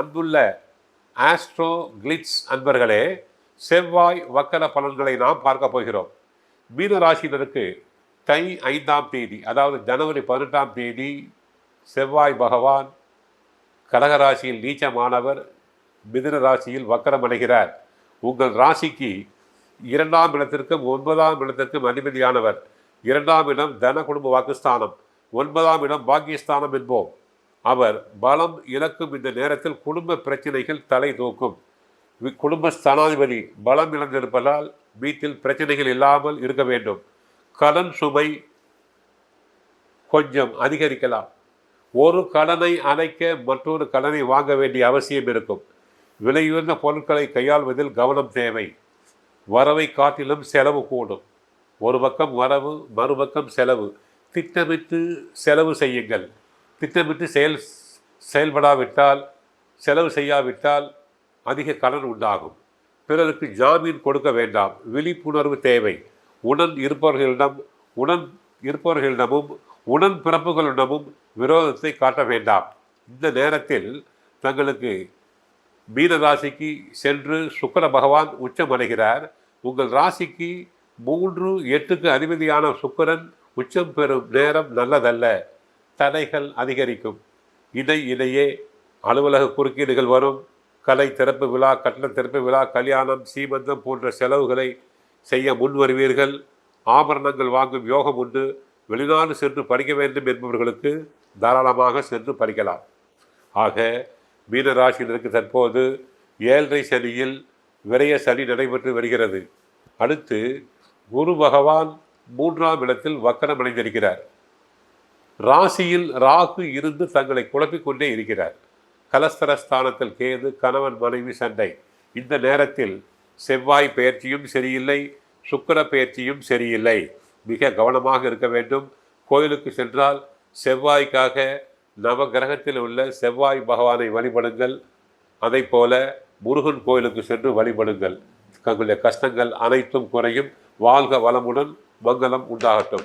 அன்புள்ள astro glitz அன்பர்களே செவ்வாய் வக்கர பலன்களை நாம் பார்க்க போகிறோம். மீன ராசியினருக்கு தை ஐந்தாம் தேதி அதாவது ஜனவரி பதினெட்டாம் தேதி செவ்வாய் பகவான் கடகராசியில் நீச்சமானவர் மிதுன ராசியில் வக்கரம் அடைகிறார். உங்கள் ராசிக்கு இரண்டாம் இடத்திற்கும் ஒன்பதாம் இடத்திற்கும் அதிபதியானவர். இரண்டாம் இடம் தன குடும்ப வாக்குஸ்தானம் ஒன்பதாம் இடம் பாக்கியஸ்தானம் என்போம். அவர் பலம் இழக்கும் இந்த நேரத்தில் குடும்ப பிரச்சனைகள் தலை தூக்கும். குடும்ப ஸ்தானாதிபதி பலம் இழந்திருப்பதால் வீட்டில் பிரச்சனைகள் இல்லாமல் இருக்க வேண்டும். கடன் சுமை கொஞ்சம் அதிகரிக்கலாம். ஒரு கடனை அணைக்க மற்றொரு கடனை வாங்க வேண்டிய அவசியம் இருக்கும். விலையுயர்ந்த பொருட்களை கையாள்வதில் கவனம் தேவை. வரவை காட்டிலும் செலவு கூடும். ஒரு பக்கம் வரவு மறுபக்கம் செலவு. திட்டமிட்டு செலவு செய்யுங்கள். திட்டமிட்டு செயல் செயல்படாவிட்டால் செலவு செய்யாவிட்டால் அதிக கடன் உண்டாகும். பிறருக்கு ஜாமீன் கொடுக்க வேண்டாம். விழிப்புணர்வு தேவை. உடன் இருப்பவர்களிடம் உடன் இருப்பவர்களிடமும் உடன் பிறப்புகளிடமும் விரோதத்தை காட்ட வேண்டாம். இந்த நேரத்தில் தங்களுக்கு மீன ராசிக்கு சென்று சுக்கர பகவான் உச்சம் அடைகிறார் உங்கள் ராசிக்கு மூன்று எட்டுக்கு அதிபதியான சுக்கரன் உச்சம் பெறும் நேரம் நல்லதல்ல. தடைகள் அதிகரிக்கும். இடை இடையே அலுவலக குறுக்கீடுகள் வரும். கலை திறப்பு விழா கட்டண திறப்பு விழா கல்யாணம் சீமந்தம் போன்ற செலவுகளை செய்ய முன் வருவீர்கள். ஆபரணங்கள் வாங்கும் யோகம் உண்டு. வெளிநாடு சென்று படிக்க வேண்டும் என்பவர்களுக்கு தாராளமாக சென்று படிக்கலாம். ஆக மீனராசினருக்கு தற்போது ஏழரை சனியில் விரைய சனி நடைபெற்று வருகிறது. அடுத்து குரு பகவான் மூன்றாம் இடத்தில் வக்கரம் அடைந்திருக்கிறார். ராசியில் ராகு இருந்து தங்களை குழப்பிக்கொண்டே இருக்கிறார் இருக்கிறார். கலஸ்தரஸ்தானத்தில் கேது கணவன் மனைவி சண்டை. இந்த நேரத்தில் செவ்வாய் பயிற்சியும் சரியில்லை சுக்கர பயிற்சியும் சரியில்லை. மிக கவனமாக இருக்க வேண்டும். கோயிலுக்கு சென்றால் செவ்வாய்க்காக நவகிரகத்தில் உள்ள செவ்வாய் பகவானை வழிபடுங்கள். அதைப் போல முருகன் கோயிலுக்கு சென்று வழிபடுங்கள். தங்களுடைய கஷ்டங்கள் அனைத்தும் குறையும். வாழ்க வளமுடன் மங்களம் உண்டாகட்டும்.